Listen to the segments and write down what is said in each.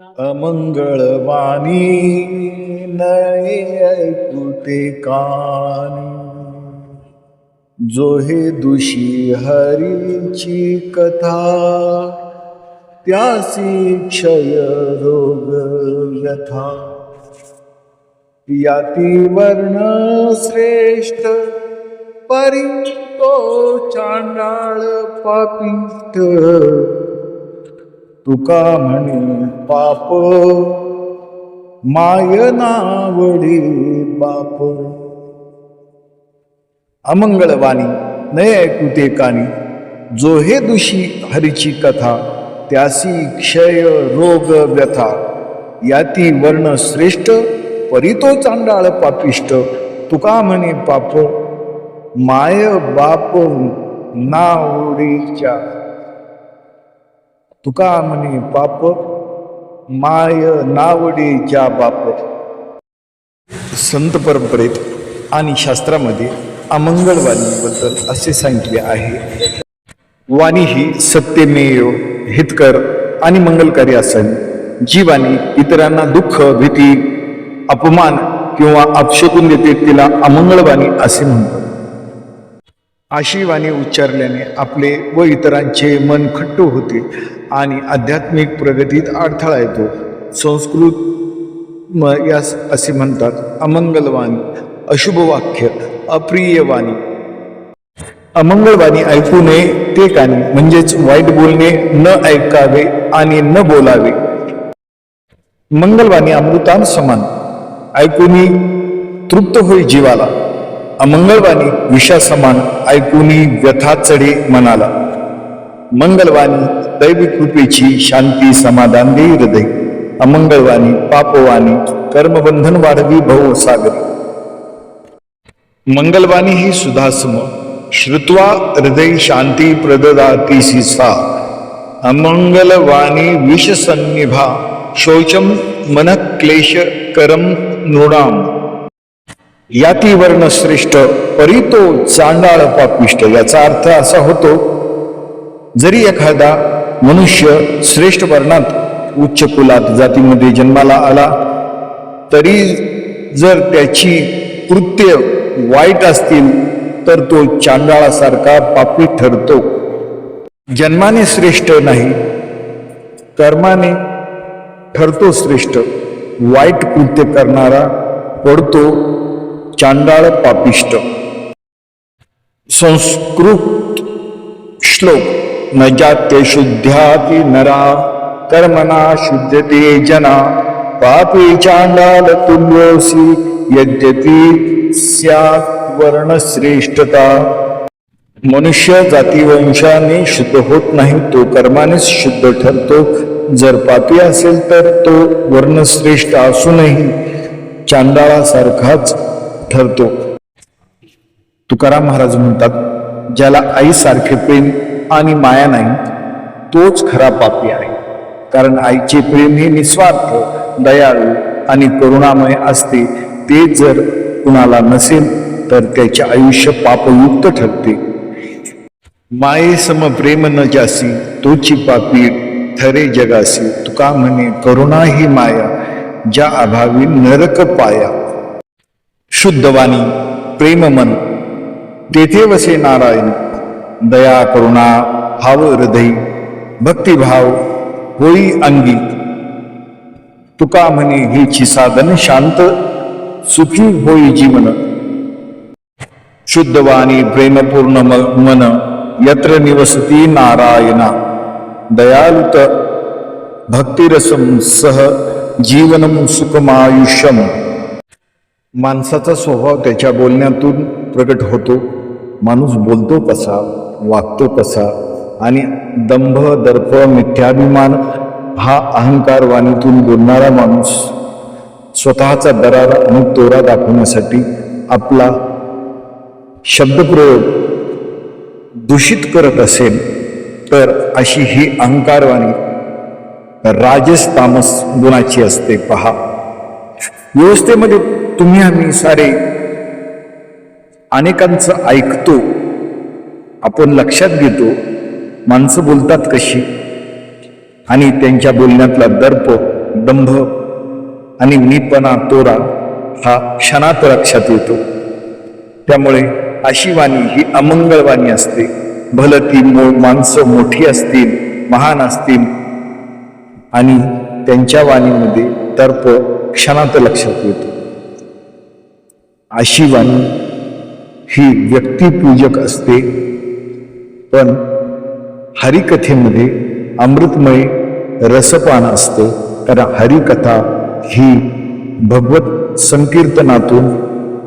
अमंगळवाणी नये ऐकुते कान. जो हे दुषी हरीची कथा त्यासी क्षय रोग यथा याती वर्ण श्रेष्ठ परी तो चांडाळ पापिष्ट तुका म्हणे पाप. माय नावडी बाप अमंगळवाणी ऐकू ते कानी. जो हे दुषी हरीची कथा त्यासी क्षय रोग व्यथा. याती वर्ण श्रेष्ठ परितो चांडाळ पापिष्ट. तुका म्हणे पाप. माय बाप नावडीच्या तुका म्हणे पाप माय नावडीच्या बाप. संत परंपरेत आणि शास्त्रामध्ये अमंगळवाणीबद्दल असे सांगितले आहे. वाणी ही सत्यमेव हितकर आणि मंगलकारी असावी जी वाणी इतरांना दुःख भीती अपमान किंवा अपशकून देते तिला अमंगळवाणी असे म्हणतात. अशी वाणी उच्चारल्याने आपले व इतरांचे मन खट्ट होते आणि आध्यात्मिक प्रगतीत अडथळा येतो. संस्कृत म यास असे म्हणतात अमंगलवाणी अशुभवाक्य अप्रियवाणी. अप्रिय वाणी अमंगळवाणी ऐकू नये ते कानी म्हणजेच वाईट बोलणे न ऐकावे आणि न बोलावे. मंगलवाणी अमृतान समान ऐकूनी तृप्त होई जीवाला. अमंगलवाणी विषा समान ऐकूनी व्यथा चढे मनाला. मंगलवाणी दैवी कृपेची शांती समाधान दे हृदय. अमंगळवाणी पापवाणी कर्मबंधन वाढवी भव सागर. मंगलवाणी ही सुधासम. श्रुत्वा हृदय शांती प्रददाती सा. अमंगलवाणी विषसन्निभा शोचम मन क्लेश करम नृणाम. याती वर्ण श्रेष्ठ परितो चांडाळ पापिष्ट याचा अर्थ असा होतो जरी एखादा मनुष्य श्रेष्ठ वर्णात उच्च कुलात जातीमध्ये जन्माला आला तरी जर त्याची कृत्य वाईट असतील तर तो चांडाळासारखा पापी ठरतो. जन्माने श्रेष्ठ नाही कर्माने ठरतो श्रेष्ठ वाईट कृत्य करणारा पडतो चांडाळ पापिष्ट. संस्कृत श्लोक न जात्य शुद्ध्याती नरा कर्मणा शुद्धते जना पापी चांडाल तुल्योसी यद्यपि वर्ण वर्णश्रेष्ठता. मनुष्य जातीवंशाने शुद्ध होत नाही तो कर्मानेच शुद्ध ठरतो. जर पापी असेल तर तो वर्णश्रेष्ठ असूनही चांडाळासारखाच ठरतो. तुकाराम महाराज म्हणतात ज्याला आईसारखे प्रेम आणि माया नाही तोच खरा पापी आहे. कारण आईचे प्रेम हे निस्वार्थ दयाळू आणि करुणामय असते. ते जर कुणाला नसेल तर त्याचे आयुष्य पापयुक्त ठरते. माये सम प्रेम न जासी तोची पापी ठरे जगासी. तुका म्हणे करुणा ही माया ज्या अभावी नरक पाया. शुद्धवाणी प्रेम मन तेथे वसे नारायण दया करुणा भाव हृदय भक्तिभाव होई अंगी. तुका म्हणे हिची साधन शांत सुखी होई जीवन. शुद्धवाणी प्रेमपूर्ण मन यत्र निवसती नारायणा. दयालुत भक्तिरसम सह जीवनम सुखमायुष्यम. माणसाचा स्वभाव त्याच्या बोलण्यातून प्रकट होतो. माणूस बोलतो कसा वागतो कसा आणि दंभ दर्प मिथ्याभिमान हा अहंकार वाणीतून बोलणारा माणूस स्वतःचा दरारा आणि तोरा दाखवण्यासाठी आपला शब्दप्रयोग दूषित करत असेल तर अशी ही अहंकारवाणी राजस तामस गुणाची असते. पहा. व्यवस्थेमध्ये तुम्ही आम्ही सारे अनेकांचं ऐकतो आपण लक्षात घेतो माणसं बोलतात कशी? आणि त्यांच्या बोलण्यातला दर्प दंभ आणि मीपणा तोरा हा क्षणात लक्षात येतो. त्यामुळे अशी वाणी ही अमंगळ वाणी असते. भलं ती मो माणसं मोठी असतील महान असतील आणि त्यांच्या वाणीमध्ये तर्प क्षणात लक्षात येतो. आशिवानी ही व्यक्तिपूजक असते. पण हरिकथेमध्ये अमृतमय रसपान असतं. कारण हरिकथा ही भगवत संकीर्तनातून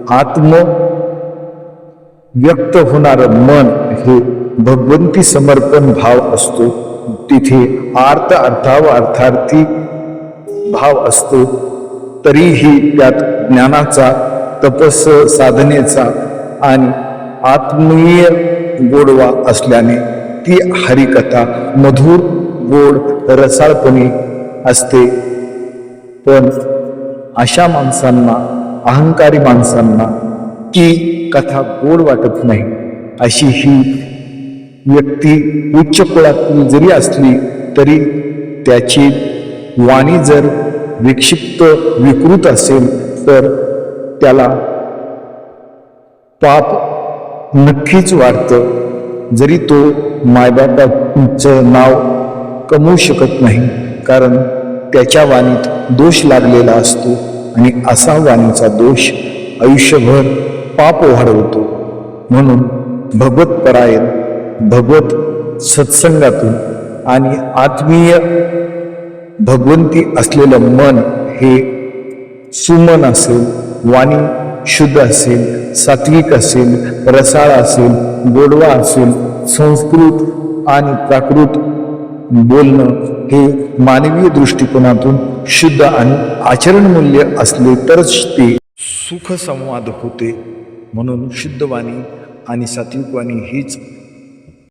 आत्म व्यक्त होणारं मन हे भगवंती समर्पण भाव असतो. तिथे आर्त अर्थाव अर्थार्थी भाव असतो. तरीही त्यात ज्ञानाचा तपस साधनेचा आणि आत्मीय गोडवा असल्याने ती हरिकथा मधुर गोड रसाळपणी असते. पण अशा माणसांना अहंकारी माणसांना ती कथा गोड वाटत नाही. अशी ही व्यक्ती उच्च कुळातली जरी असली तरी त्याची वाणी जर विक्षिप्त विकृत असेल तर त्याला पाप नक्कीच वाढतं जरी तो मायबापाचं नाव कमवू शकत नाही कारण त्याच्या वाणीत दोष लागलेला असतो आणि असा वाणीचा दोष आयुष्यभर पाप वाढवतो. म्हणून भगवत परायण भगवत सत्संगातून आणि आत्मीय भगवंती असलेलं मन हे सुमन असेल वाणी शुद्ध असेल सात्विक असेल रसाळ असेल गोडवा असेल संस्कृत आणि प्राकृत बोलणं हे मानवीय दृष्टिकोनातून शुद्ध आणि आचरणमूल्य असले तरच ते सुखसंवाद होते. म्हणून शुद्ध वाणी आणि सात्विक वाणी हीच